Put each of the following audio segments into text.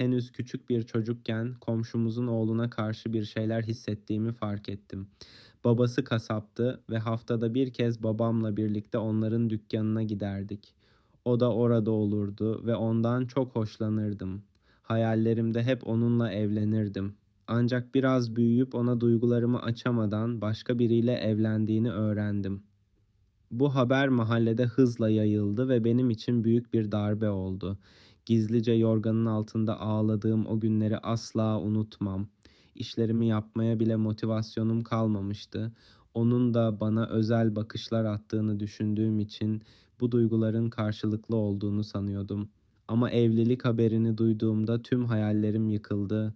Henüz küçük bir çocukken komşumuzun oğluna karşı bir şeyler hissettiğimi fark ettim. Babası kasaptı ve haftada bir kez babamla birlikte onların dükkanına giderdik. O da orada olurdu ve ondan çok hoşlanırdım. Hayallerimde hep onunla evlenirdim. Ancak biraz büyüyüp ona duygularımı açamadan başka biriyle evlendiğini öğrendim. Bu haber mahallede hızla yayıldı ve benim için büyük bir darbe oldu. Gizlice yorganın altında ağladığım o günleri asla unutmam. İşlerimi yapmaya bile motivasyonum kalmamıştı. Onun da bana özel bakışlar attığını düşündüğüm için bu duyguların karşılıklı olduğunu sanıyordum. Ama evlilik haberini duyduğumda tüm hayallerim yıkıldı.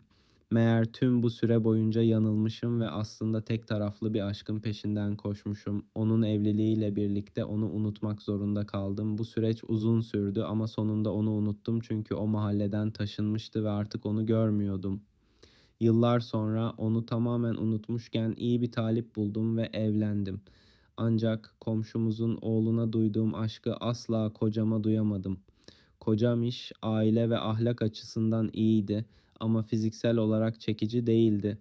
Meğer tüm bu süre boyunca yanılmışım ve aslında tek taraflı bir aşkın peşinden koşmuşum. Onun evliliğiyle birlikte onu unutmak zorunda kaldım. Bu süreç uzun sürdü ama sonunda onu unuttum çünkü o mahalleden taşınmıştı ve artık onu görmüyordum. Yıllar sonra onu tamamen unutmuşken iyi bir talip buldum ve evlendim. Ancak komşumuzun oğluna duyduğum aşkı asla kocama duyamadım. Kocam iş, aile ve ahlak açısından iyiydi ama fiziksel olarak çekici değildi.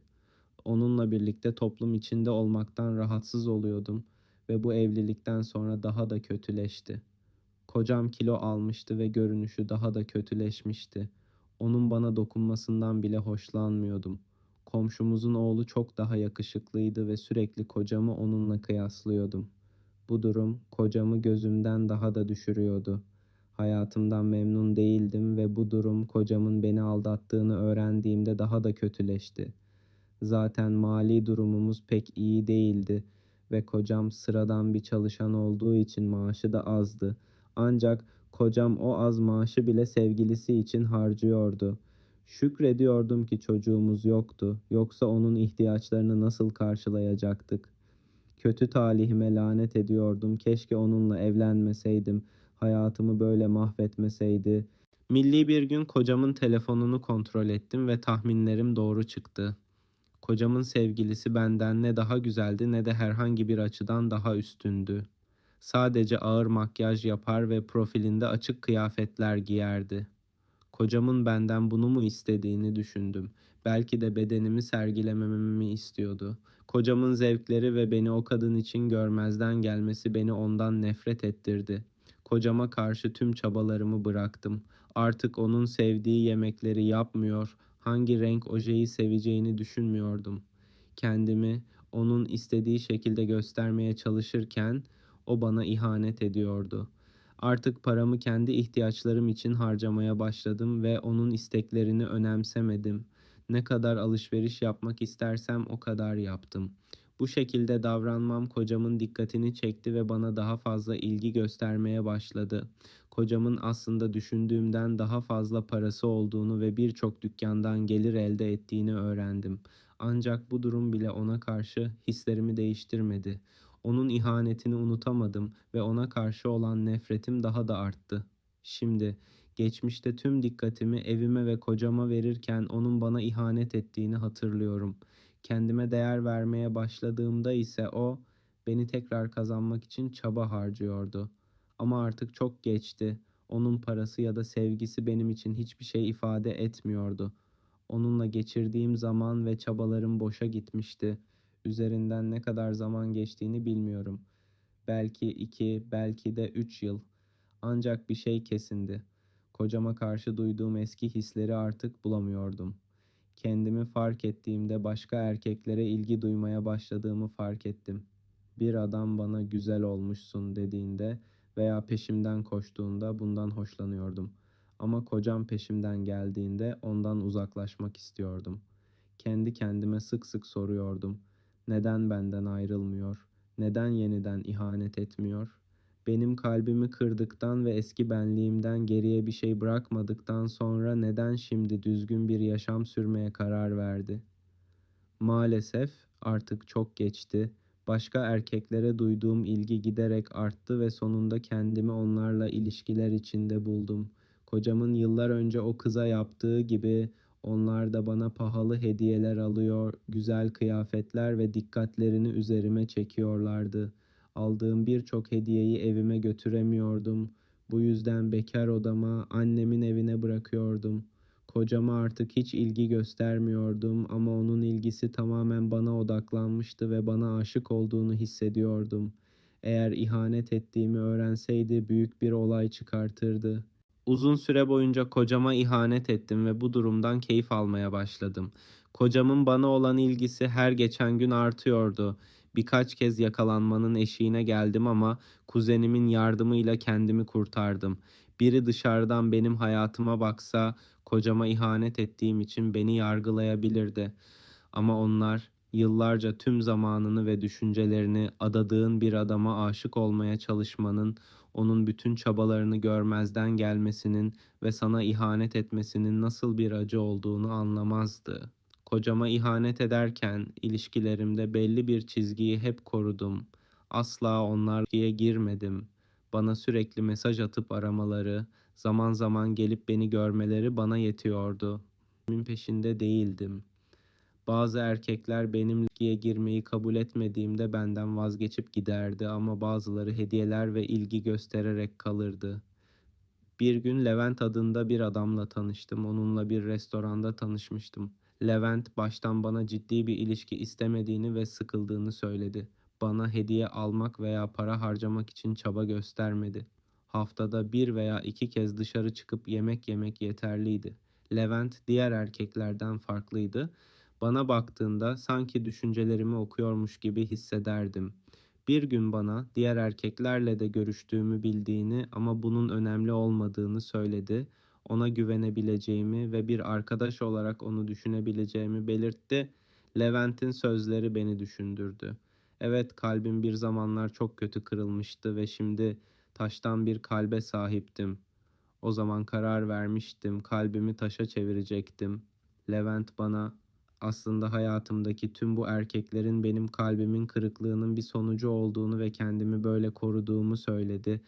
Onunla birlikte toplum içinde olmaktan rahatsız oluyordum ve bu evlilikten sonra daha da kötüleşti. Kocam kilo almıştı ve görünüşü daha da kötüleşmişti. Onun bana dokunmasından bile hoşlanmıyordum. Komşumuzun oğlu çok daha yakışıklıydı ve sürekli kocamı onunla kıyaslıyordum. Bu durum kocamı gözümden daha da düşürüyordu. Hayatımdan memnun değildim ve bu durum kocamın beni aldattığını öğrendiğimde daha da kötüleşti. Zaten mali durumumuz pek iyi değildi ve kocam sıradan bir çalışan olduğu için maaşı da azdı. Ancak kocam o az maaşı bile sevgilisi için harcıyordu. Şükrediyordum ki çocuğumuz yoktu. Yoksa onun ihtiyaçlarını nasıl karşılayacaktık? Kötü talihime lanet ediyordum. Keşke onunla evlenmeseydim. Hayatımı böyle mahvetmeseydi. Milli bir gün kocamın telefonunu kontrol ettim ve tahminlerim doğru çıktı. Kocamın sevgilisi benden ne daha güzeldi ne de herhangi bir açıdan daha üstündü. Sadece ağır makyaj yapar ve profilinde açık kıyafetler giyerdi. Kocamın benden bunu mu istediğini düşündüm. Belki de bedenimi sergilemememi istiyordu. Kocamın zevkleri ve beni o kadın için görmezden gelmesi beni ondan nefret ettirdi. Kocama karşı tüm çabalarımı bıraktım. Artık onun sevdiği yemekleri yapmıyor, hangi renk ojeyi seveceğini düşünmüyordum. Kendimi onun istediği şekilde göstermeye çalışırken o bana ihanet ediyordu. Artık paramı kendi ihtiyaçlarım için harcamaya başladım ve onun isteklerini önemsemedim. Ne kadar alışveriş yapmak istersem o kadar yaptım. Bu şekilde davranmam kocamın dikkatini çekti ve bana daha fazla ilgi göstermeye başladı. Kocamın aslında düşündüğümden daha fazla parası olduğunu ve birçok dükkandan gelir elde ettiğini öğrendim. Ancak bu durum bile ona karşı hislerimi değiştirmedi. Onun ihanetini unutamadım ve ona karşı olan nefretim daha da arttı. Şimdi geçmişte tüm dikkatimi evime ve kocama verirken onun bana ihanet ettiğini hatırlıyorum. Kendime değer vermeye başladığımda ise o beni tekrar kazanmak için çaba harcıyordu. Ama artık çok geçti. Onun parası ya da sevgisi benim için hiçbir şey ifade etmiyordu. Onunla geçirdiğim zaman ve çabalarım boşa gitmişti. Üzerinden ne kadar zaman geçtiğini bilmiyorum. Belki iki, belki de üç yıl. Ancak bir şey kesindi. Kocama karşı duyduğum eski hisleri artık bulamıyordum. Kendimi fark ettiğimde başka erkeklere ilgi duymaya başladığımı fark ettim. Bir adam bana güzel olmuşsun dediğinde veya peşimden koştuğunda bundan hoşlanıyordum. Ama kocam peşimden geldiğinde ondan uzaklaşmak istiyordum. Kendi kendime sık sık soruyordum. Neden benden ayrılmıyor? Neden yeniden ihanet etmiyor? Benim kalbimi kırdıktan ve eski benliğimden geriye bir şey bırakmadıktan sonra neden şimdi düzgün bir yaşam sürmeye karar verdi? Maalesef artık çok geçti. Başka erkeklere duyduğum ilgi giderek arttı ve sonunda kendimi onlarla ilişkiler içinde buldum. Kocamın yıllar önce o kıza yaptığı gibi onlar da bana pahalı hediyeler alıyor, güzel kıyafetler ve dikkatlerini üzerime çekiyorlardı. Aldığım birçok hediyeyi evime götüremiyordum. Bu yüzden bekar odama, annemin evine bırakıyordum. Kocama artık hiç ilgi göstermiyordum ama onun ilgisi tamamen bana odaklanmıştı ve bana aşık olduğunu hissediyordum. Eğer ihanet ettiğimi öğrenseydi büyük bir olay çıkartırdı. Uzun süre boyunca kocama ihanet ettim ve bu durumdan keyif almaya başladım. Kocamın bana olan ilgisi her geçen gün artıyordu. Birkaç kez yakalanmanın eşiğine geldim ama kuzenimin yardımıyla kendimi kurtardım. Biri dışarıdan benim hayatıma baksa kocama ihanet ettiğim için beni yargılayabilirdi. Ama onlar yıllarca tüm zamanını ve düşüncelerini adadığın bir adama aşık olmaya çalışmanın, onun bütün çabalarını görmezden gelmesinin ve sana ihanet etmesinin nasıl bir acı olduğunu anlamazdı. Kocama ihanet ederken ilişkilerimde belli bir çizgiyi hep korudum. Asla onlarla girmedim. Bana sürekli mesaj atıp aramaları, zaman zaman gelip beni görmeleri bana yetiyordu. Kimin peşinde değildim. Bazı erkekler benimle girmeyi kabul etmediğimde benden vazgeçip giderdi ama bazıları hediyeler ve ilgi göstererek kalırdı. Bir gün Levent adında bir adamla tanıştım. Onunla bir restoranda tanışmıştım. Levent baştan bana ciddi bir ilişki istemediğini ve sıkıldığını söyledi. Bana hediye almak veya para harcamak için çaba göstermedi. Haftada bir veya iki kez dışarı çıkıp yemek yemek yeterliydi. Levent diğer erkeklerden farklıydı. Bana baktığında sanki düşüncelerimi okuyormuş gibi hissederdim. Bir gün bana diğer erkeklerle de görüştüğümü bildiğini ama bunun önemli olmadığını söyledi. Ona güvenebileceğimi ve bir arkadaş olarak onu düşünebileceğimi belirtti. Levent'in sözleri beni düşündürdü. Evet kalbim bir zamanlar çok kötü kırılmıştı ve şimdi taştan bir kalbe sahiptim. O zaman karar vermiştim, kalbimi taşa çevirecektim. Levent bana aslında hayatımdaki tüm bu erkeklerin benim kalbimin kırıklığının bir sonucu olduğunu ve kendimi böyle koruduğumu söyledi.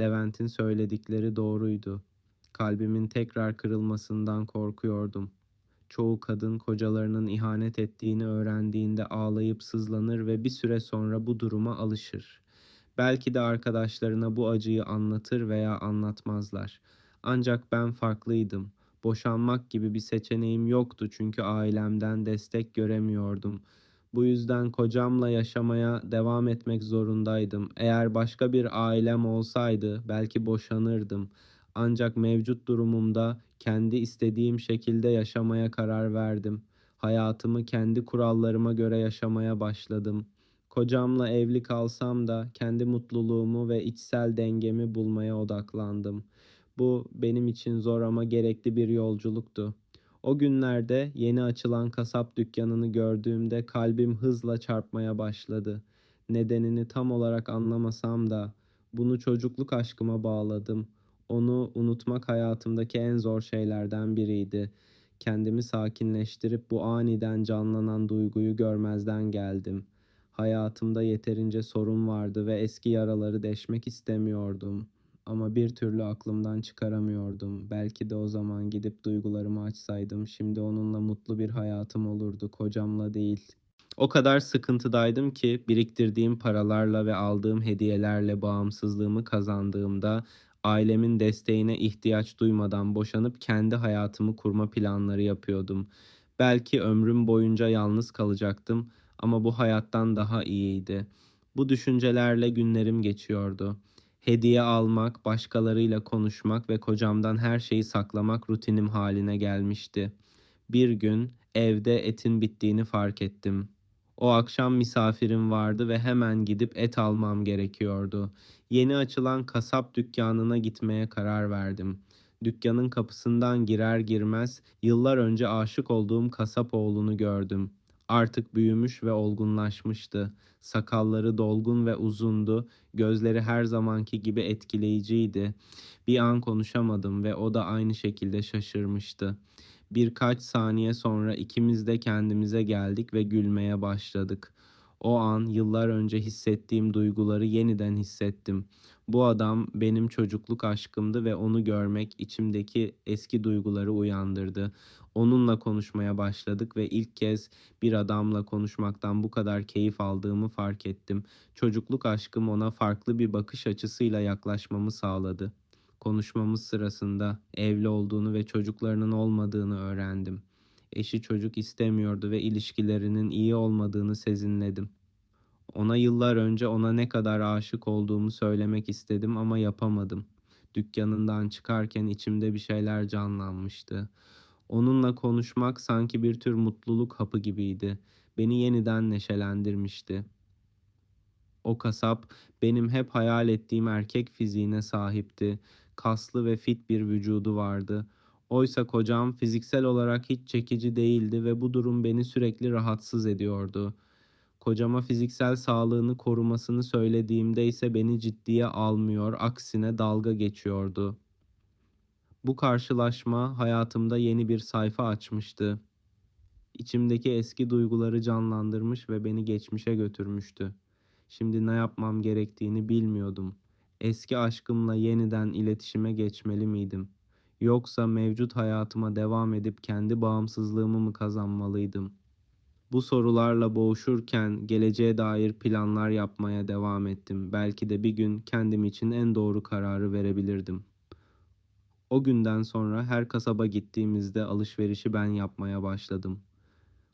Levent'in söyledikleri doğruydu. Kalbimin tekrar kırılmasından korkuyordum. Çoğu kadın kocalarının ihanet ettiğini öğrendiğinde ağlayıp sızlanır ve bir süre sonra bu duruma alışır. Belki de arkadaşlarına bu acıyı anlatır veya anlatmazlar. Ancak ben farklıydım. Boşanmak gibi bir seçeneğim yoktu çünkü ailemden destek göremiyordum. Bu yüzden kocamla yaşamaya devam etmek zorundaydım. Eğer başka bir ailem olsaydı belki boşanırdım. Ancak mevcut durumumda kendi istediğim şekilde yaşamaya karar verdim. Hayatımı kendi kurallarıma göre yaşamaya başladım. Kocamla evli kalsam da kendi mutluluğumu ve içsel dengemi bulmaya odaklandım. Bu benim için zor ama gerekli bir yolculuktu. O günlerde yeni açılan kasap dükkanını gördüğümde kalbim hızla çarpmaya başladı. Nedenini tam olarak anlamasam da bunu çocukluk aşkıma bağladım. Onu unutmak hayatımdaki en zor şeylerden biriydi. Kendimi sakinleştirip bu aniden canlanan duyguyu görmezden geldim. Hayatımda yeterince sorun vardı ve eski yaraları deşmek istemiyordum. Ama bir türlü aklımdan çıkaramıyordum. Belki de o zaman gidip duygularımı açsaydım şimdi onunla mutlu bir hayatım olurdu, kocamla değil. O kadar sıkıntıdaydım ki biriktirdiğim paralarla ve aldığım hediyelerle bağımsızlığımı kazandığımda ailemin desteğine ihtiyaç duymadan boşanıp kendi hayatımı kurma planları yapıyordum. Belki ömrüm boyunca yalnız kalacaktım ama bu hayattan daha iyiydi. Bu düşüncelerle günlerim geçiyordu. Hediye almak, başkalarıyla konuşmak ve kocamdan her şeyi saklamak rutinim haline gelmişti. Bir gün evde etin bittiğini fark ettim. O akşam misafirim vardı ve hemen gidip et almam gerekiyordu. Yeni açılan kasap dükkanına gitmeye karar verdim. Dükkanın kapısından girer girmez yıllar önce aşık olduğum kasap oğlunu gördüm. Artık büyümüş ve olgunlaşmıştı. Sakalları dolgun ve uzundu. Gözleri her zamanki gibi etkileyiciydi. Bir an konuşamadım ve o da aynı şekilde şaşırmıştı. Birkaç saniye sonra ikimiz de kendimize geldik ve gülmeye başladık. O an yıllar önce hissettiğim duyguları yeniden hissettim. Bu adam benim çocukluk aşkımdı ve onu görmek içimdeki eski duyguları uyandırdı. Onunla konuşmaya başladık ve ilk kez bir adamla konuşmaktan bu kadar keyif aldığımı fark ettim. Çocukluk aşkım ona farklı bir bakış açısıyla yaklaşmamı sağladı. Konuşmamız sırasında evli olduğunu ve çocuklarının olmadığını öğrendim. Eşi çocuk istemiyordu ve ilişkilerinin iyi olmadığını sezinledim. Ona yıllar önce ona ne kadar aşık olduğumu söylemek istedim ama yapamadım. Dükkanından çıkarken içimde bir şeyler canlanmıştı. Onunla konuşmak sanki bir tür mutluluk hapı gibiydi. Beni yeniden neşelendirmişti. O kasap benim hep hayal ettiğim erkek fiziğine sahipti. Kaslı ve fit bir vücudu vardı. Oysa kocam fiziksel olarak hiç çekici değildi ve bu durum beni sürekli rahatsız ediyordu. Kocama fiziksel sağlığını korumasını söylediğimde ise beni ciddiye almıyor, aksine dalga geçiyordu. Bu karşılaşma hayatımda yeni bir sayfa açmıştı. İçimdeki eski duyguları canlandırmış ve beni geçmişe götürmüştü. Şimdi ne yapmam gerektiğini bilmiyordum. Eski aşkımla yeniden iletişime geçmeli miydim? Yoksa mevcut hayatıma devam edip kendi bağımsızlığımı mı kazanmalıydım? Bu sorularla boğuşurken geleceğe dair planlar yapmaya devam ettim. Belki de bir gün kendim için en doğru kararı verebilirdim. O günden sonra her kasaba gittiğimizde alışverişi ben yapmaya başladım.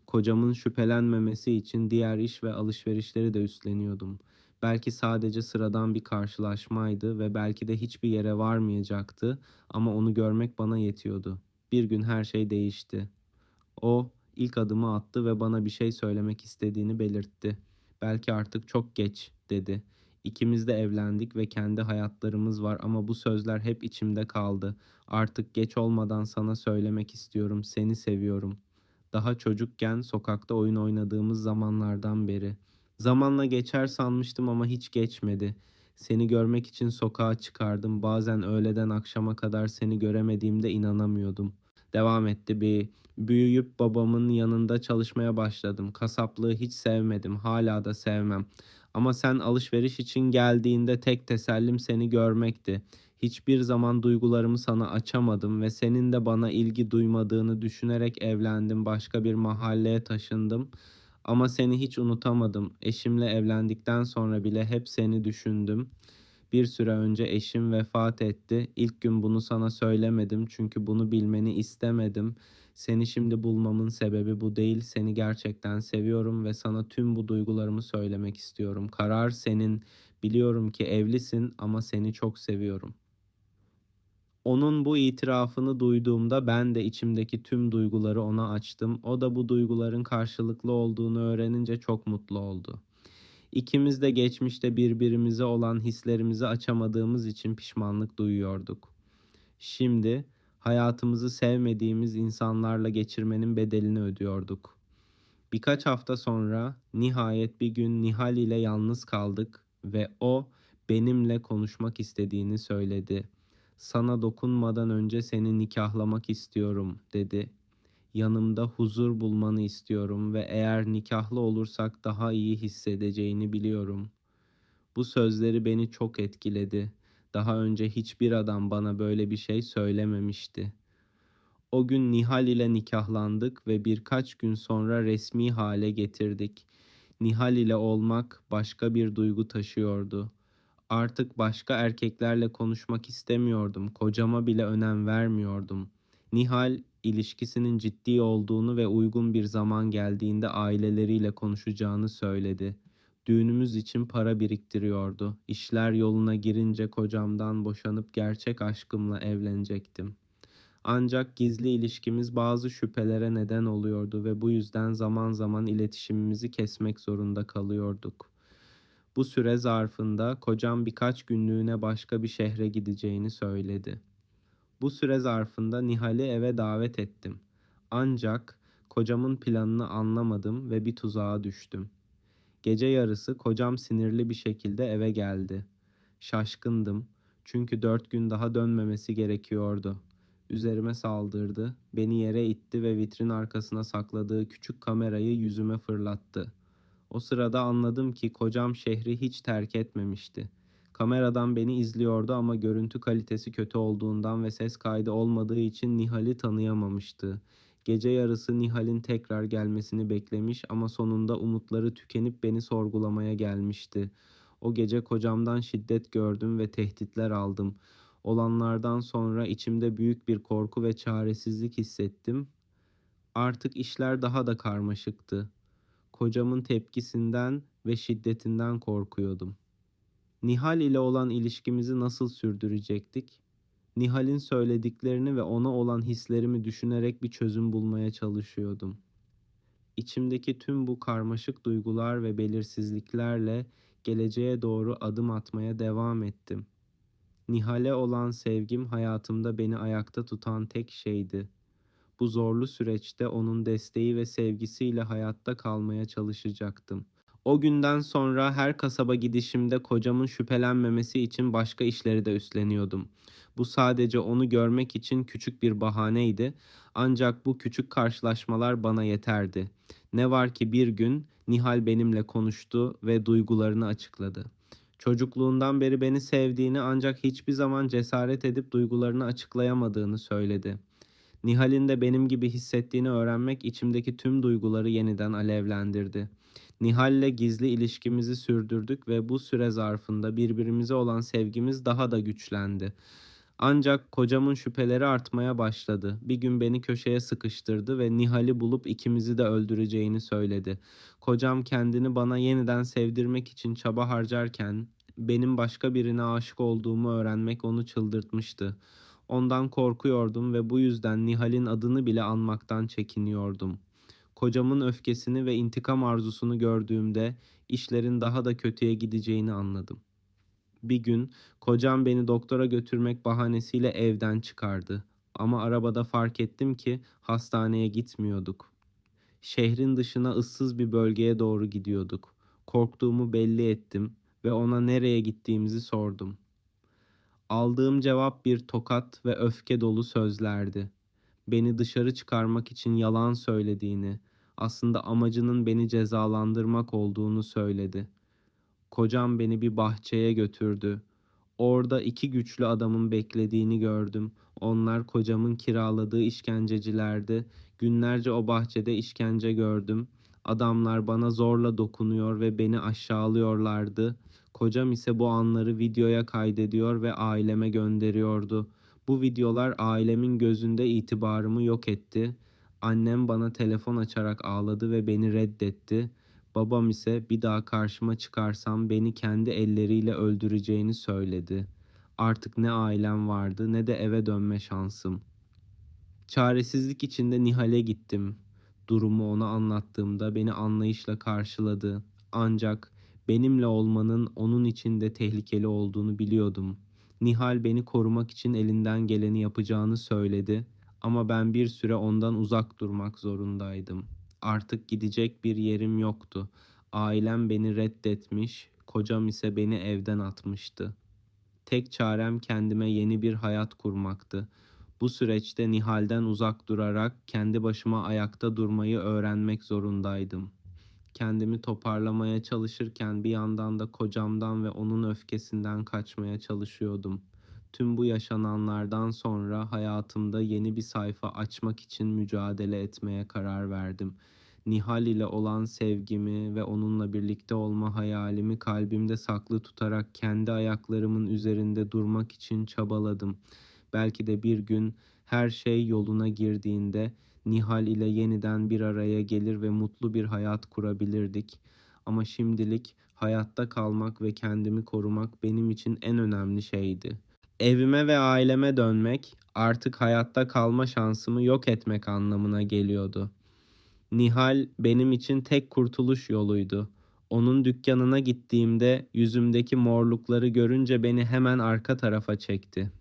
Kocamın şüphelenmemesi için diğer iş ve alışverişleri de üstleniyordum. Belki sadece sıradan bir karşılaşmaydı ve belki de hiçbir yere varmayacaktı ama onu görmek bana yetiyordu. Bir gün her şey değişti. O ilk adımı attı ve bana bir şey söylemek istediğini belirtti. Belki artık çok geç dedi. İkimiz de evlendik ve kendi hayatlarımız var ama bu sözler hep içimde kaldı. Artık geç olmadan sana söylemek istiyorum. Seni seviyorum. Daha çocukken sokakta oyun oynadığımız zamanlardan beri. Zamanla geçer sanmıştım ama hiç geçmedi. Seni görmek için sokağa çıkardım. Bazen öğleden akşama kadar seni göremediğimde inanamıyordum. Devam etti bir. Büyüyüp babamın yanında çalışmaya başladım. Kasaplığı hiç sevmedim. Hala da sevmem. Ama sen alışveriş için geldiğinde tek tesellim seni görmekti. Hiçbir zaman duygularımı sana açamadım ve senin de bana ilgi duymadığını düşünerek evlendim. Başka bir mahalleye taşındım. Ama seni hiç unutamadım. Eşimle evlendikten sonra bile hep seni düşündüm. Bir süre önce eşim vefat etti. İlk gün bunu sana söylemedim çünkü bunu bilmeni istemedim. Seni şimdi bulmamın sebebi bu değil. Seni gerçekten seviyorum ve sana tüm bu duygularımı söylemek istiyorum. Karar senin. Biliyorum ki evlisin ama seni çok seviyorum. Onun bu itirafını duyduğumda ben de içimdeki tüm duyguları ona açtım. O da bu duyguların karşılıklı olduğunu öğrenince çok mutlu oldu. İkimiz de geçmişte birbirimize olan hislerimizi açamadığımız için pişmanlık duyuyorduk. Şimdi hayatımızı sevmediğimiz insanlarla geçirmenin bedelini ödüyorduk. Birkaç hafta sonra nihayet bir gün Nihal ile yalnız kaldık ve o benimle konuşmak istediğini söyledi. Sana dokunmadan önce seni nikahlamak istiyorum dedi. Yanımda huzur bulmanı istiyorum ve eğer nikahlı olursak daha iyi hissedeceğini biliyorum. Bu sözleri beni çok etkiledi. Daha önce hiçbir adam bana böyle bir şey söylememişti. O gün Nihal ile nikahlandık ve birkaç gün sonra resmi hale getirdik. Nihal ile olmak başka bir duygu taşıyordu. Artık başka erkeklerle konuşmak istemiyordum. Kocama bile önem vermiyordum. Nihal ilişkisinin ciddi olduğunu ve uygun bir zaman geldiğinde aileleriyle konuşacağını söyledi. Düğünümüz için para biriktiriyordu. İşler yoluna girince kocamdan boşanıp gerçek aşkımla evlenecektim. Ancak gizli ilişkimiz bazı şüphelere neden oluyordu ve bu yüzden zaman zaman iletişimimizi kesmek zorunda kalıyorduk. Bu süre zarfında kocam birkaç günlüğüne başka bir şehre gideceğini söyledi. Bu süre zarfında Nihal'i eve davet ettim. Ancak kocamın planını anlamadım ve bir tuzağa düştüm. Gece yarısı kocam sinirli bir şekilde eve geldi. Şaşkındım çünkü dört gün daha dönmemesi gerekiyordu. Üzerime saldırdı, beni yere itti ve vitrin arkasına sakladığı küçük kamerayı yüzüme fırlattı. O sırada anladım ki kocam şehri hiç terk etmemişti. Kameradan beni izliyordu ama görüntü kalitesi kötü olduğundan ve ses kaydı olmadığı için Nihal'i tanıyamamıştı. Gece yarısı Nihal'in tekrar gelmesini beklemiş ama sonunda umutları tükenip beni sorgulamaya gelmişti. O gece kocamdan şiddet gördüm ve tehditler aldım. Olanlardan sonra içimde büyük bir korku ve çaresizlik hissettim. Artık işler daha da karmaşıktı. Kocamın tepkisinden ve şiddetinden korkuyordum. Nihal ile olan ilişkimizi nasıl sürdürecektik? Nihal'in söylediklerini ve ona olan hislerimi düşünerek bir çözüm bulmaya çalışıyordum. İçimdeki tüm bu karmaşık duygular ve belirsizliklerle geleceğe doğru adım atmaya devam ettim. Nihal'e olan sevgim hayatımda beni ayakta tutan tek şeydi. Bu zorlu süreçte onun desteği ve sevgisiyle hayatta kalmaya çalışacaktım. O günden sonra her kasaba gidişimde kocamın şüphelenmemesi için başka işleri de üstleniyordum. Bu sadece onu görmek için küçük bir bahaneydi. Ancak bu küçük karşılaşmalar bana yeterdi. Ne var ki bir gün Nihal benimle konuştu ve duygularını açıkladı. Çocukluğundan beri beni sevdiğini ancak hiçbir zaman cesaret edip duygularını açıklayamadığını söyledi. Nihal'in de benim gibi hissettiğini öğrenmek içimdeki tüm duyguları yeniden alevlendirdi. Nihal'le gizli ilişkimizi sürdürdük ve bu süre zarfında birbirimize olan sevgimiz daha da güçlendi. Ancak kocamın şüpheleri artmaya başladı. Bir gün beni köşeye sıkıştırdı ve Nihal'i bulup ikimizi de öldüreceğini söyledi. Kocam kendini bana yeniden sevdirmek için çaba harcarken benim başka birine aşık olduğumu öğrenmek onu çıldırtmıştı. Ondan korkuyordum ve bu yüzden Nihal'in adını bile anmaktan çekiniyordum. Kocamın öfkesini ve intikam arzusunu gördüğümde işlerin daha da kötüye gideceğini anladım. Bir gün kocam beni doktora götürmek bahanesiyle evden çıkardı. Ama arabada fark ettim ki hastaneye gitmiyorduk. Şehrin dışına ıssız bir bölgeye doğru gidiyorduk. Korktuğumu belli ettim ve ona nereye gittiğimizi sordum. Aldığım cevap bir tokat ve öfke dolu sözlerdi. Beni dışarı çıkarmak için yalan söylediğini, aslında amacının beni cezalandırmak olduğunu söyledi. Kocam beni bir bahçeye götürdü. Orada iki güçlü adamın beklediğini gördüm. Onlar kocamın kiraladığı işkencecilerdi. Günlerce o bahçede işkence gördüm. Adamlar bana zorla dokunuyor ve beni aşağılıyorlardı. Kocam ise bu anları videoya kaydediyor ve aileme gönderiyordu. Bu videolar ailemin gözünde itibarımı yok etti. Annem bana telefon açarak ağladı ve beni reddetti. Babam ise bir daha karşıma çıkarsam beni kendi elleriyle öldüreceğini söyledi. Artık ne ailem vardı ne de eve dönme şansım. Çaresizlik içinde Nihal'e gittim. Durumu ona anlattığımda beni anlayışla karşıladı. Ancak benimle olmanın onun için de tehlikeli olduğunu biliyordum. Nihal beni korumak için elinden geleni yapacağını söyledi ama ben bir süre ondan uzak durmak zorundaydım. Artık gidecek bir yerim yoktu. Ailem beni reddetmiş, kocam ise beni evden atmıştı. Tek çarem kendime yeni bir hayat kurmaktı. Bu süreçte Nihal'den uzak durarak kendi başıma ayakta durmayı öğrenmek zorundaydım. Kendimi toparlamaya çalışırken bir yandan da kocamdan ve onun öfkesinden kaçmaya çalışıyordum. Tüm bu yaşananlardan sonra hayatımda yeni bir sayfa açmak için mücadele etmeye karar verdim. Nihal ile olan sevgimi ve onunla birlikte olma hayalimi kalbimde saklı tutarak kendi ayaklarımın üzerinde durmak için çabaladım. Belki de bir gün her şey yoluna girdiğinde Nihal ile yeniden bir araya gelir ve mutlu bir hayat kurabilirdik. Ama şimdilik hayatta kalmak ve kendimi korumak benim için en önemli şeydi. Evime ve aileme dönmek artık hayatta kalma şansımı yok etmek anlamına geliyordu. Nihal benim için tek kurtuluş yoluydu. Onun dükkanına gittiğimde yüzümdeki morlukları görünce beni hemen arka tarafa çekti.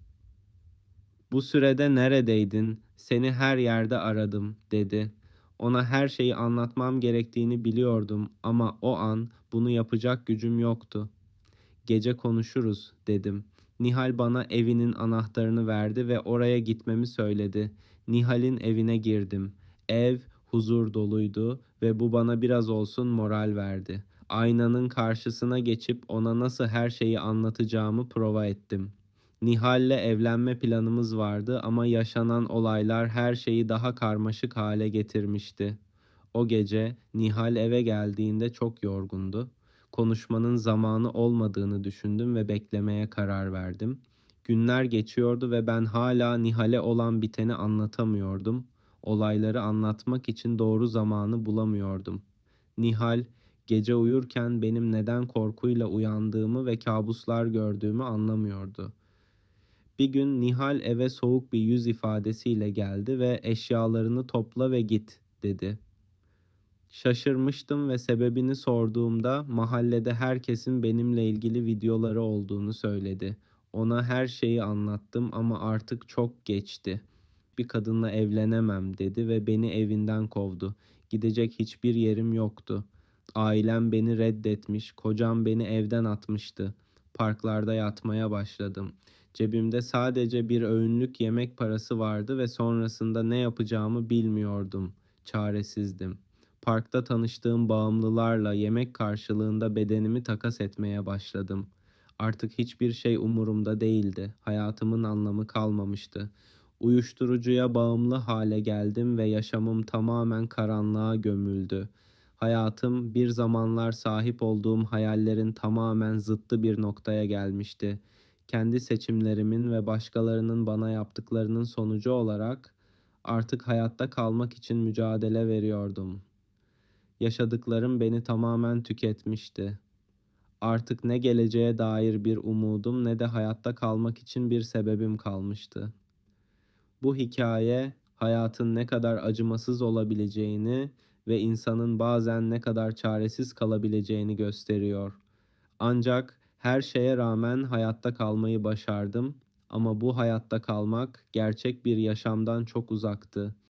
Bu sürede neredeydin? Seni her yerde aradım, dedi. Ona her şeyi anlatmam gerektiğini biliyordum ama o an bunu yapacak gücüm yoktu. Gece konuşuruz, dedim. Nihal bana evinin anahtarını verdi ve oraya gitmemi söyledi. Nihal'in evine girdim. Ev huzur doluydu ve bu bana biraz olsun moral verdi. Aynanın karşısına geçip ona nasıl her şeyi anlatacağımı prova ettim. Nihal'le evlenme planımız vardı ama yaşanan olaylar her şeyi daha karmaşık hale getirmişti. O gece Nihal eve geldiğinde çok yorgundu. Konuşmanın zamanı olmadığını düşündüm ve beklemeye karar verdim. Günler geçiyordu ve ben hala Nihal'e olan biteni anlatamıyordum. Olayları anlatmak için doğru zamanı bulamıyordum. Nihal, gece uyurken benim neden korkuyla uyandığımı ve kabuslar gördüğümü anlamıyordu. Bir gün Nihal eve soğuk bir yüz ifadesiyle geldi ve eşyalarını topla ve git dedi. Şaşırmıştım ve sebebini sorduğumda mahallede herkesin benimle ilgili videoları olduğunu söyledi. Ona her şeyi anlattım ama artık çok geçti. Bir kadınla evlenemem dedi ve beni evinden kovdu. Gidecek hiçbir yerim yoktu. Ailem beni reddetmiş, kocam beni evden atmıştı. Parklarda yatmaya başladım. Cebimde sadece bir öğünlük yemek parası vardı ve sonrasında ne yapacağımı bilmiyordum. Çaresizdim. Parkta tanıştığım bağımlılarla yemek karşılığında bedenimi takas etmeye başladım. Artık hiçbir şey umurumda değildi. Hayatımın anlamı kalmamıştı. Uyuşturucuya bağımlı hale geldim ve yaşamım tamamen karanlığa gömüldü. Hayatım bir zamanlar sahip olduğum hayallerin tamamen zıttı bir noktaya gelmişti. Kendi seçimlerimin ve başkalarının bana yaptıklarının sonucu olarak artık hayatta kalmak için mücadele veriyordum. Yaşadıklarım beni tamamen tüketmişti. Artık ne geleceğe dair bir umudum ne de hayatta kalmak için bir sebebim kalmıştı. Bu hikaye hayatın ne kadar acımasız olabileceğini ve insanın bazen ne kadar çaresiz kalabileceğini gösteriyor. Ancak her şeye rağmen hayatta kalmayı başardım ama bu hayatta kalmak gerçek bir yaşamdan çok uzaktı.